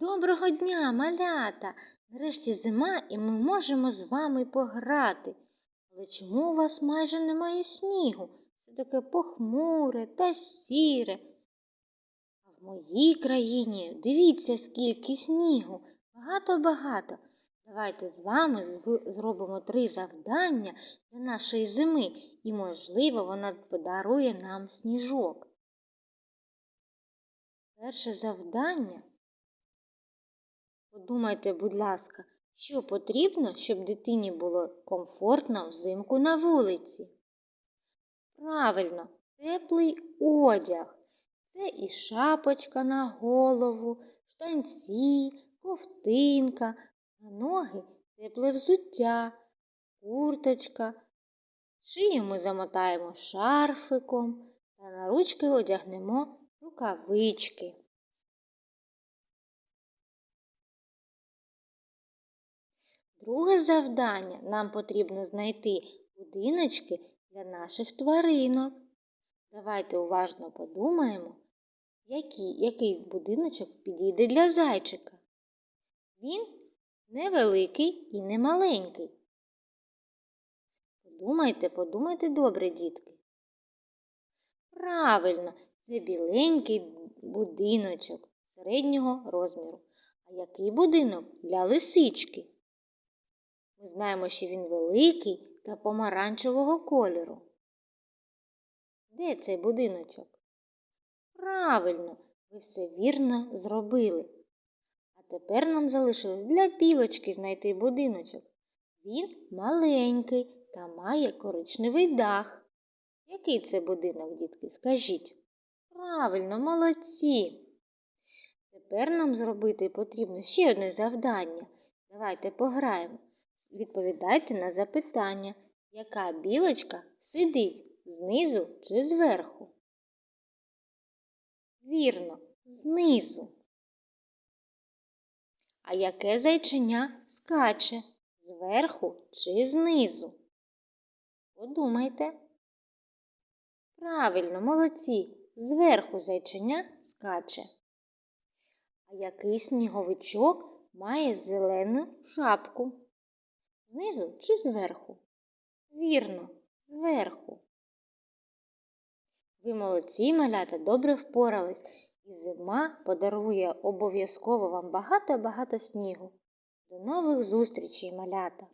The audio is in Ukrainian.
Доброго дня, малята! Нарешті зима, і ми можемо з вами пограти. Але чому у вас майже немає снігу? Все таке похмуре та сіре. А в моїй країні дивіться, скільки снігу. Багато-багато. Давайте з вами зробимо три завдання для нашої зими, і, можливо, вона подарує нам сніжок. Перше завдання Подумайте, будь ласка, що потрібно, щоб дитині було комфортно взимку на вулиці? Правильно, теплий одяг. Це і шапочка на голову, штанці, ковтинка, на ноги тепле взуття, курточка. Шию ми замотаємо шарфиком та на ручки одягнемо рукавички. Друге завдання нам потрібно знайти будиночки для наших тваринок. Давайте уважно подумаємо, який, який будиночок підійде для зайчика. Він невеликий і не маленький. Подумайте, подумайте добре, дітки. Правильно, це біленький будиночок середнього розміру. А який будинок для лисички? Ми знаємо, що він великий та помаранчевого кольору. Де цей будиночок? Правильно, ви все вірно зробили. А тепер нам залишилось для білочки знайти будиночок. Він маленький та має коричневий дах. Який це будинок, дітки? Скажіть? Правильно, молодці. Тепер нам зробити потрібно ще одне завдання. Давайте пограємо. Відповідайте на запитання, яка білочка сидить знизу чи зверху? Вірно, знизу. А яке зайченя скаче зверху чи знизу? Подумайте. Правильно, молодці, зверху зайченя скаче. А який сніговичок має зелену шапку? Знизу чи зверху? Вірно, зверху. Ви молодці, малята, добре впорались, і зима подарує обов'язково вам багато-багато снігу. До нових зустрічей, малята!